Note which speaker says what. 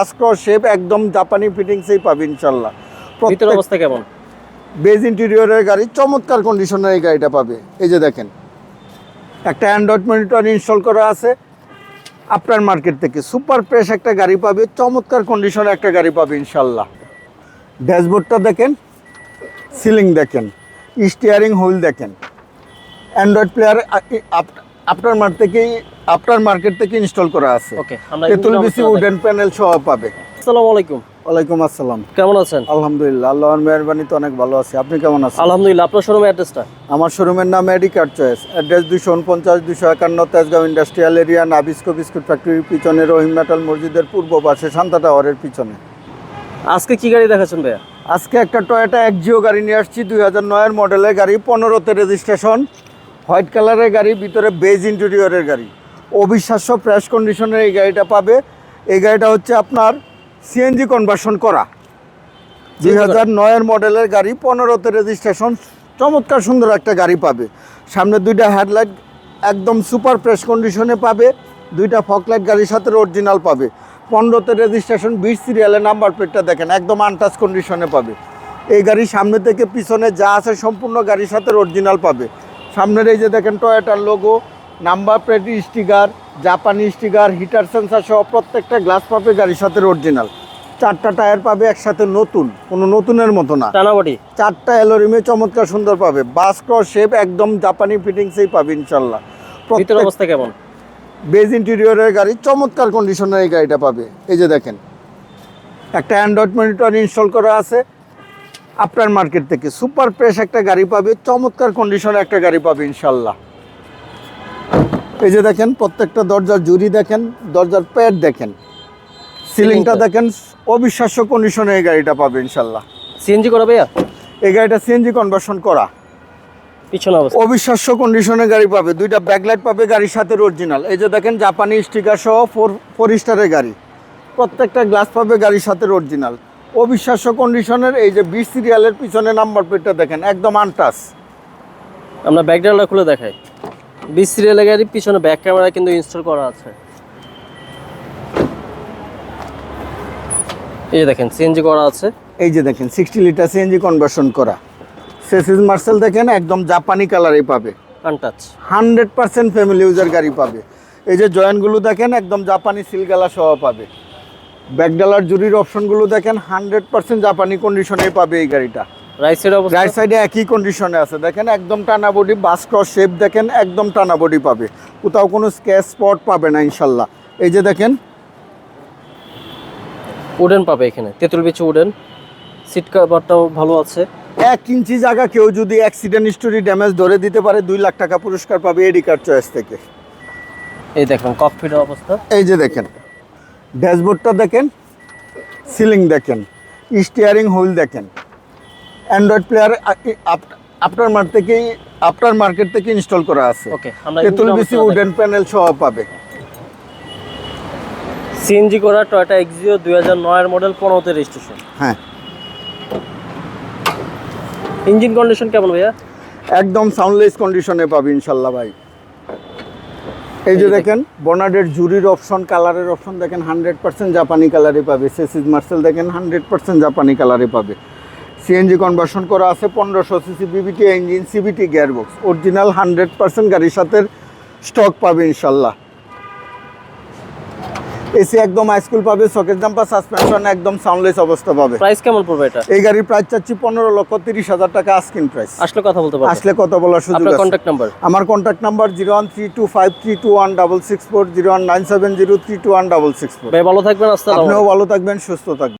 Speaker 1: আস্ক্র shape একদম জাপানি ফিটিংসেই পাবে ইনশাল্লাহ
Speaker 2: ভিতর অবস্থা কেমন?
Speaker 1: বেজ ইন্টেরিয়রের গাড়ি চমৎকার কন্ডিশনের এই গাড়িটা পাবে। এই যে দেখেন। একটা অ্যান্ড্রয়েড মনিটর ইনস্টল করা আছে। আপনার মার্কেট থেকে সুপার ফ্রেশ একটা গাড়ি পাবে চমৎকার কন্ডিশনে একটা গাড়ি পাবে ইনশাল্লাহ ড্যাশবোর্ডটা দেখেন সিলিং দেখেন স্টিয়ারিং হুইল দেখেন। অ্যান্ড্রয়েড প্লেয়ার আপনার মার্কেট থেকেই আপনার মার্কেট থেকে ইনস্টল করা আছে।
Speaker 2: ওকে আমরা
Speaker 1: তেঁতুল বিসি উডেন প্যানেল সহ পাবে।
Speaker 2: আসসালামু আলাইকুম।
Speaker 1: ওয়ালাইকুম আসসালাম।
Speaker 2: কেমন আছেন?
Speaker 1: আলহামদুলিল্লাহ আল্লাহর মেহরবানিতে অনেক ভালো আছি। আপনি কেমন আছেন?
Speaker 2: আলহামদুলিল্লাহ আপনার শোরুমের অ্যাড্রেসটা
Speaker 1: আমার শোরুমের নাম এডিকার চয়েস অ্যাড্রেস দুশো উনপঞ্চাশ দুশো একান্ন Tejgaon industrial area Nabisco biscuit ফ্যাক্টরির পিছনে রহিম মেটাল মসজিদের পূর্ব পাশে শান্তা টাওয়ারের পিছনে।
Speaker 2: আজকে কি গাড়ি দেখাচ্ছেন ভাইয়া?
Speaker 1: আজকে একটা টয়োটা একজিও গাড়ি নিয়ে আসছি দুই হাজার নয়ের মডেলের গাড়ি পনেরোতে রেজিস্ট্রেশন হোয়াইট কালারের গাড়ি ভিতরে বেজ ইন্টেরিয়রের গাড়ি। অবিশ্বাস্য ফ্রেশ কন্ডিশনের এই গাড়িটা পাবে। এই গাড়িটা হচ্ছে আপনার সিএনজি কনভার্সন করা। দুই হাজার নয়ের মডেলের গাড়ি পনেরোতে রেজিস্ট্রেশন চমৎকার সুন্দর একটা গাড়ি পাবে। সামনে দুইটা হেডলাইট একদম সুপার ফ্রেশ কন্ডিশনে পাবে। দুইটা ফকলাইট গাড়ির সাথে অরিজিনাল পাবে। পনেরোতে রেজিস্ট্রেশন বিশ সিরিয়ালের নাম্বার প্লেটটা দেখেন একদম আনটাচ কন্ডিশনে পাবে। এই গাড়ি সামনে থেকে পিছনে যা আছে সম্পূর্ণ গাড়ির সাথে অরিজিনাল পাবে। সামনের এই যে দেখেন টয়োটার লোগো নাম্বার প্লেট স্টিকার জাপানি স্টিকার হিটার সেন্সার সহ প্রত্যেকটা গ্লাস পাবে গাড়ির সাথে অরিজিনাল চারটা টায়ার পাবে একসাথে নতুন কোনো নতুনের মতো না।
Speaker 2: টানাবাটি
Speaker 1: চারটা এলোরিমে চমৎকার সুন্দর পাবে। বাস ক্রস শেপ একদম জাপানি ফিটিংসেই পাবে ইনশাল্লাহ
Speaker 2: ভিতর
Speaker 1: প্রত্যেক
Speaker 2: অবস্থা কেমন?
Speaker 1: বেজ ইন্টেরিয়রের গাড়ি চমৎকার কন্ডিশনের এই গাড়িটা পাবে। এই যে দেখেন একটা অ্যান্ড্রয়েড মনিটর ইনস্টল করা আছে। আপনার মার্কেট থেকে সুপার ফ্রেশ একটা গাড়ি পাবে চমৎকার কন্ডিশনে একটা গাড়ি পাবে ইনশাল্লাহ। এই যে দেখেন প্রত্যেকটা দরজার জুরি দেখেন দরজার প্যাড দেখেন সিলিংটা দেখেন অবিশ্বাস্য কন্ডিশনে এই গাড়িটা পাবে ইনশাল্লাহ।
Speaker 2: সিএনজি করা ভাইয়া?
Speaker 1: এই গাড়িটা সিএনজি কনভার্সন করা।
Speaker 2: পিছনে অবস্থা।
Speaker 1: অবিশ্বাস্য কন্ডিশনে গাড়ি পাবে দুইটা ব্যাকলাইট পাবে গাড়ির সাথে অরিজিনাল এই যে দেখেন জাপানি স্টিকার সহ ফোর ফোর স্টারের গাড়ি। প্রত্যেকটা গ্লাস পাবে গাড়ির সাথে অরিজিনাল অবিশ্বাস্য কন্ডিশনের এই যে বিশ সিরিয়ালের পিছনে নাম্বার প্লেটটা দেখেন একদম আনটাস
Speaker 2: আমরা ব্যাক খুলে দেখাই। বিশ সিরিয়ালের গাড়ির পিছনে ব্যাক ক্যামেরা কিন্তু ইনস্টল করা আছে। এই যে দেখেন সিএনজি করা আছে।
Speaker 1: এই যে দেখেন সিক্সটি লিটার সিএনজি কনভার্সন করা। সেসিস মার্সেল দেখেন একদম জাপানি কালারেই পাবে।
Speaker 2: Untouch
Speaker 1: hundred percent family user গাড়ি পাবে। এই যে জয়েন্টগুলো দেখেন একদম জাপানি সিলগালা সহ পাবে। ব্যাকডালার জুরির অপশনগুলো দেখেন হান্ড্রেড পার্সেন্ট জাপানি কন্ডিশনেই পাবে এই গাড়িটা।
Speaker 2: রাইট সাইড
Speaker 1: রাইট সাইডে একই কন্ডিশনে আছে। দেখেন একদম টানা বডি বাস ক্রস শেপ দেখেন একদম টানা বডি পাবে। কোথাও কোনো স্ক্যাচ স্পট পাবে না ইনশাল্লাহ। এই যে দেখেন
Speaker 2: উডেন পাবে এখানে। তেঁতুল বিচি উডেন সিট কাভারটাও ভালো আছে।
Speaker 1: এক ইঞ্চি জায়গা কেউ যদি অ্যাক্সিডেন্ট হিস্টোরি ড্যামেজ ধরে দিতে পারে দুই লাখ টাকা পুরস্কার পাবে এডি কার্ড চয়েস থেকে।
Speaker 2: এই দেখেন ককপিটের অবস্থা।
Speaker 1: এই যে দেখেন ড্যাশবোর্ডটা দেখেন সিলিং দেখেন স্টিয়ারিং হুইল দেখেন। অ্যান্ড্রয়েড প্লেয়ার আপনার মার্কেট থেকেই আপনার মার্কেট থেকে ইনস্টল করা আছে। তেঁতুল বিসি উডেন প্যানেল সহ পাবে।
Speaker 2: সিএনজি করা টয়টা এক্সিও দুই হাজার নয়ের মডেল পনেরোতে রেজিস্ট্রেশন
Speaker 1: হ্যাঁ।
Speaker 2: ইঞ্জিন কন্ডিশন কেমন ভাইয়া?
Speaker 1: একদম সাউন্ডলেস কন্ডিশনে পাবে ইনশাল্লাহ ভাই। এই যে দেখেন। বর্নার্ডের জুরির অপশন কালারের অপশন দেখেন হান্ড্রেড পার্সেন্ট জাপানি কালারে পাবে। সেসিস মার্সেল দেখেন হান্ড্রেড পার্সেন্ট জাপানি কালারে পাবে। সিএনজি কনভার্সন করা আছে পনেরোশো CC VVT engine CVT gearbox original hundred percent গাড়ির সাথে স্টক পাবে ইনশাল্লাহ। এসি একদম হাইস্কুল পাবে সকেট জাম্পার সাসপেনশন একদম সাউন্ডলেস অবস্থা পাবে।
Speaker 2: প্রাইস কেমন পড়বে এটা?
Speaker 1: এই গাড়ির প্রাইস চাচ্ছি পনেরো লক্ষ তিরিশ হাজার টাকা আস্কিন প্রাইস
Speaker 2: আসলে কথা বলতে পারবেন
Speaker 1: আসলে কথা বলার সুযোগ
Speaker 2: আপনার
Speaker 1: আছে।
Speaker 2: কন্ট্যাক্ট নাম্বার
Speaker 1: আমার contact number zero one three two five three two one double six four zero one nine seven zero three two one double six four
Speaker 2: ভাই ভালো থাকবেন আস্তে
Speaker 1: আপনিও ভালো থাকবেন সুস্থ থাকবেন।